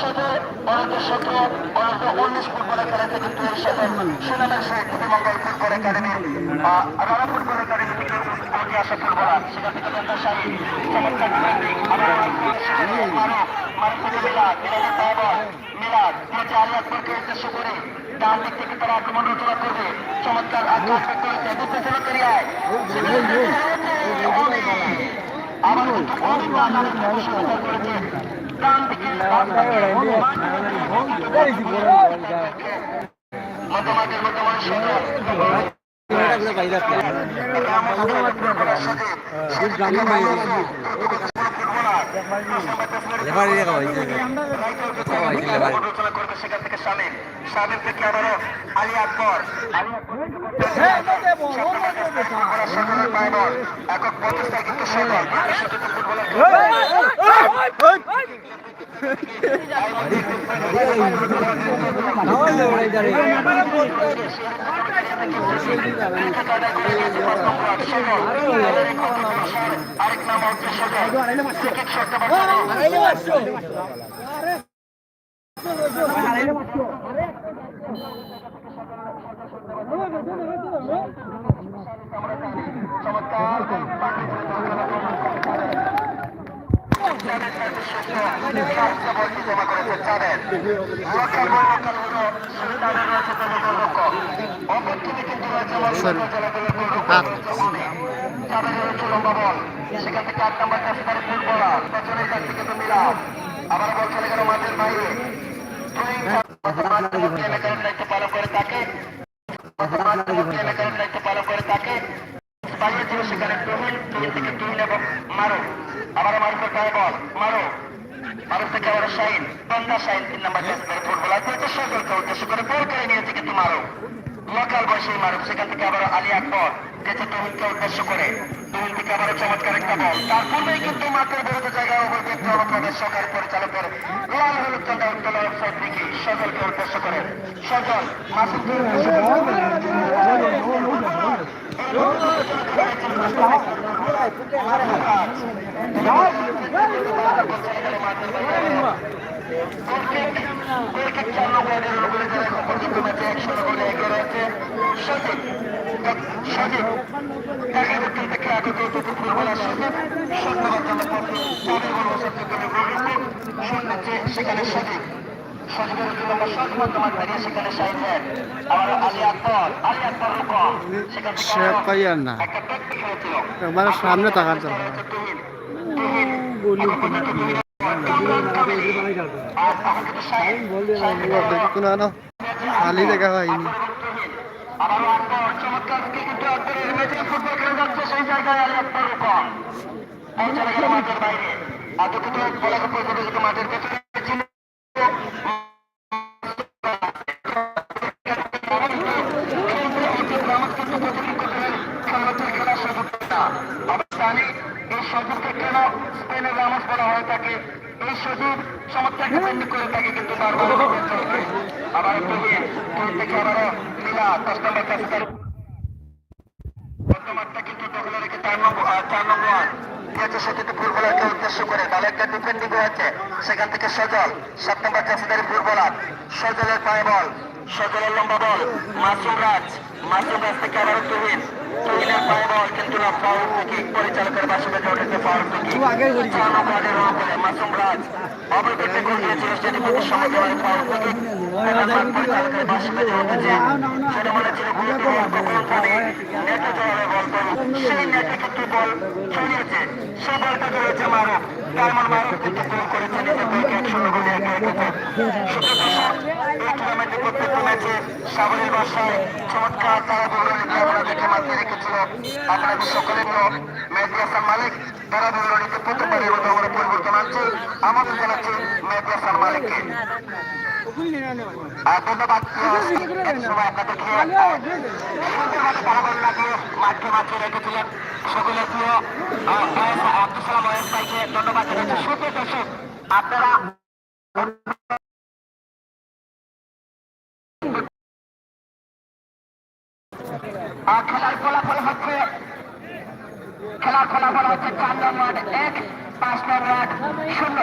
সতেরো অনন্ত সতেরো অনন্ত উনিশ ফুটবল একাডেমি কিন্তু সেনাবাহিনী ফুটবল একাডেমি রানা ফুটবল মিলাদ উদ্দেশ্য করে ডান দিক থেকে তারা আক্রমণ রচনা করবে। চমৎকার আক্রমণ করেছে বুঝতে ক্রিয়ায় আবার কিন্তু অনেক আঘাতের প্রশংসা করেছে ডান দিকে মধ্যমাঠের মধ্যে মানুষ লেবারি দেখা হয়েছে লেবারি আলোচনা সেখান থেকে শামিম শামিম থেকে আবারও আলী আকবর আলী আকবর একক প্রচেষ্টায় কিন্তু ফুটবলার আরেক নাম হচ্ছে সজল জমা করেছে চাঁদের লোকাল বল লোকাল হলো সুলতানের রয়েছে বল সেখান থেকে আট নাম্বার কাছে তার ফুটবলার পেছনের কাছ তো মিলাম আবার বল চলে মাঠের বাইরে এলাকার দায়িত্ব পালন করে তাকে এলাকার দায়িত্ব পালন করে তাকে পালিয়ে ছিল সেখানে তুহিন তুহিন থেকে তুহিন এবং মারো আবার মারুফের গায়ে বল মারো মারুফ থেকে আবার শাহিন বন্দা শাহিন তিন নাম্বার ক্যাসিকার ফুটবলার করেছে সকলকে উদ্দেশ্য করে বল করে নিয়েছে কিন্তু মারো লোকাল বয়সী মারুফ সেখান থেকে আবার আলী আকবর গেছে তুহিনকে উদ্দেশ্য করে তুহিন থেকে আবার চমৎকার একটা বল তার পূর্বেই কিন্তু মাঠের বিরোধ জায়গায় ওভার ব্যক্তি অনুপ্রবেশ সরকারি পরিচালকের লাল হলুদ চন্দা উত্তোলন ওয়েবসাইট দেখি সজলকে উদ্দেশ্য করে সজল মাসুদকে উদ্দেশ্য সেখানে সজীব সজীবের জন্য সজীব তোমার দাঁড়িয়ে সেখানে সাইড আবার আলী আকবর আলী আকবর রুকম সেখান থেকে সে পাইয়ার না একবার সামনে তাকার তো কোনো আনো খালি দেখা হয়নি মাঠের বাইরে আর দুঃখিত মাঠের পেছনে সেখান থেকে সজল সাত নম্বর কাছে ফুটবলার সজলের পায়ে বল সজলের লম্বা বল মাসুম রাজ মাসুম রাজ থেকে। আবারও তুহিন তুহিনের পায়ে বল কিন্তু না ফাউল থেকে পরিচালকের বাসে বেঁধে উঠেছে ফাউল থেকে মনে সেই নেটে কিন্তু ছড়িয়েছে সেই বলটা চলেছে মারুফ তারমান মারুফ কিন্তু গোল করেছে নিজের গোলে একে একে সুপ্রিয় প্রত্যেকটি ম্যাচে সাবলীর বাসায় চমৎকার তারা বিবরণীতে দেখে মাতিয়ে রেখেছিল আপনাদের সকলের লোক মেহদি হাসান মালিক তারা বিবরণীতে প্রথমবারের মতো আমরা পরিবর্তন আনছি আমাদের জানাচ্ছি মেহদি হাসান মালিককে ধন্যবাদ সময় আপনাদেরকে সুন্দরভাবে তারাবল লাগিয়ে মাঠকে মাঠে রেখেছিলেন সকলের আপনারা আর খেলার ফলাফল হচ্ছে খেলার ফলাফল হচ্ছে চার নং এক পাঁচ নং ওয়ার্ড শূন্য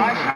অনেক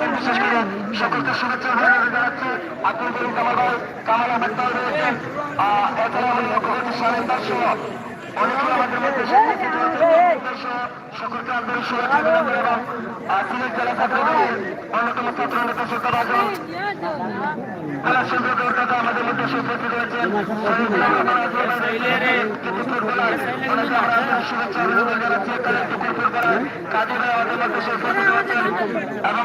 রয়েছেন বিশেষ করে সকলকে শুভেচ্ছা অভিনন্দন জানাচ্ছি আব্দুল করিম কামাল ভাই কামাল আহমেদ ভাই রয়েছেন এছাড়া আমাদের মুখ্যমন্ত্রী দর্শক অনেকে আমাদের মধ্যে সকলকে আন্তরিক শুভেচ্ছা অভিনন্দন এবং সিলেট জেলা ছাত্রদলের আমাদের মধ্যে উপস্থিত রয়েছেন শুভেচ্ছা অভিনন্দন জানাচ্ছি কাজী ভাই আমাদের মধ্যে উপস্থিত রয়েছেন এবং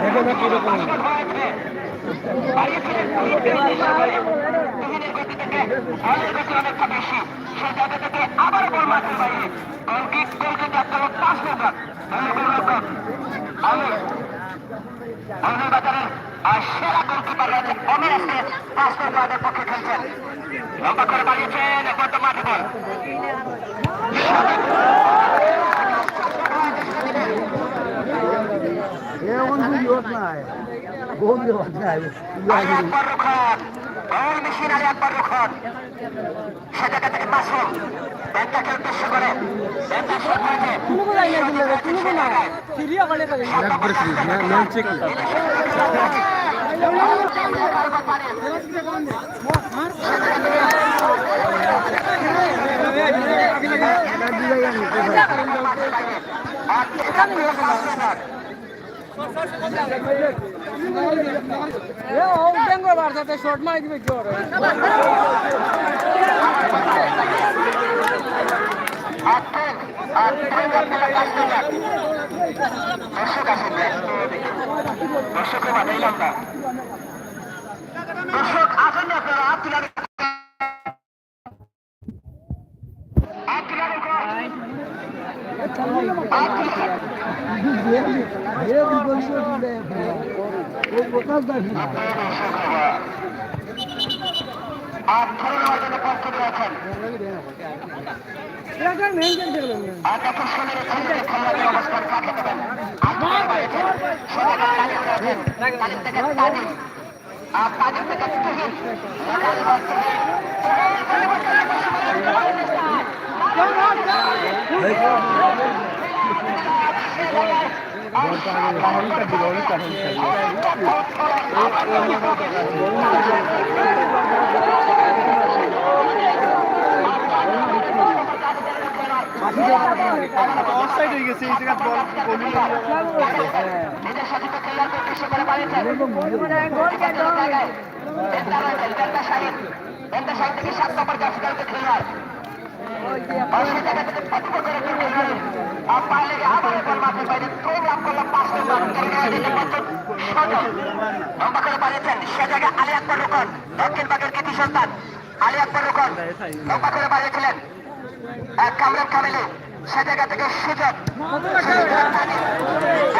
দেখো না কীরকম অনেকটা বেশি। সেই জায়গা থেকে আবার বল মাঠের বাইরে। গোলকিক গোলকিক একটা লোক পাঁচ নম্বর। দলীয় গোলরক্ষক আমির। আমির বাজারের আর সেরা গোলকিপার রয়েছে অমির আজকে পাঁচ নম্বরের পক্ষে খেলছেন লম্বা করে বাড়িয়েছেন একমাত্র মাঠে বল। এমন শর্ট মারি দিবে কি দর্শক আসেন দর্শক বানাইলাম না দর্শক আসেন আপনারা তুলে তালিম থেকে তালিম আর তালিম থেকে তুহিন লাগাল বলছে অফসাইড হয়ে গেছে এই জায়গা বল গোল নিজের সাথে তো খেলোয়াড়কে উদ্দেশ্য করে জায়গায় রয়েছেন সাহিদ বেন্টা সাহিদ থেকে সাত নম্বর দলকে খেলোয়াড় সে জায়গায় আলী আকবর দক্ষিণ বাগের কৃতি সন্তান আলী আকবর রুকন লম্বা করে বাড়িয়েছিলেন কামরান সে জায়গা থেকে সুযোগ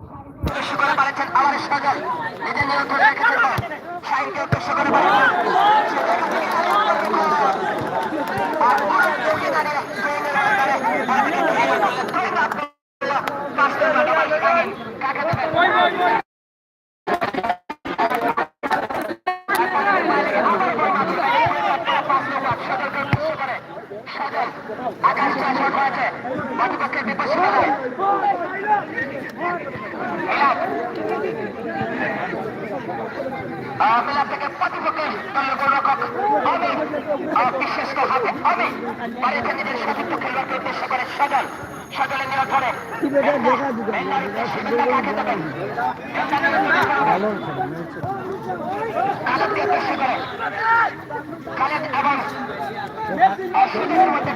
উদ্দেশ্য করে মারেছেন আমার সজল নিজের নিয়ন্ত্রণে রেখেছেন বল। উদ্দেশ্য করে মারেছেন আর পুরো চৌকি দাঁড়িয়ে ট্রেনের আন্ডারে বলটিকে ধরে রাখলেন। দুই লাখ করল। পাঁচ নম্বর বল শাহিন। কাকে দেবেন? সজলকে উদ্দেশ্য করে। সজল আকাশ চাষা করেছে প্রতিপক্ষের বিপক্ষে খেলায় থেকে প্রতিপক্ষে দলীয় গোলরক্ষক অমিত বিশ্বস্ত হাতে অমিত বাড়িতে নিজের সতীর্থ খেলোয়াড়কে উদ্দেশ্য করে সজল। খালেদকে উদ্দেশ্য করে খালেদ এবং মধ্যে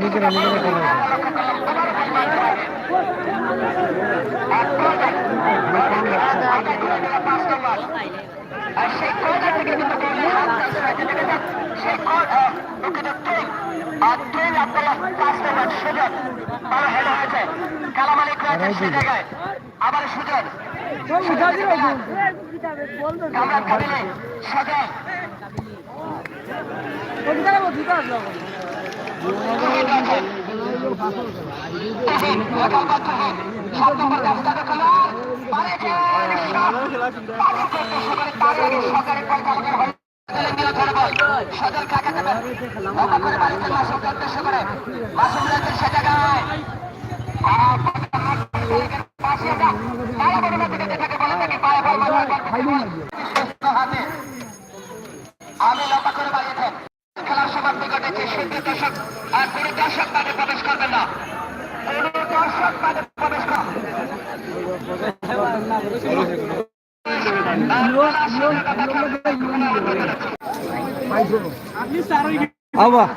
নিজেরা নিজেরা হয়েছে। আবার কাবিলে সজল সদর কাকে করে বাড়িতে মাসুমকে উদ্দেশ্য করে মাসুম সে জায়গায় আমি লম্বা করে বাড়িয়েছেন খেলার সমাপ্তি ঘটেছে সূর্য দর্শক আর কোনো দর্শক মাঠে প্রবেশ করবে না। কোনো দর্শক মাঠে প্রবেশ আবার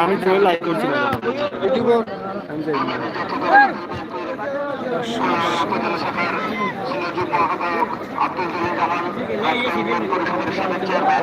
আমি তো লাইক করছি। আব্দুল জামান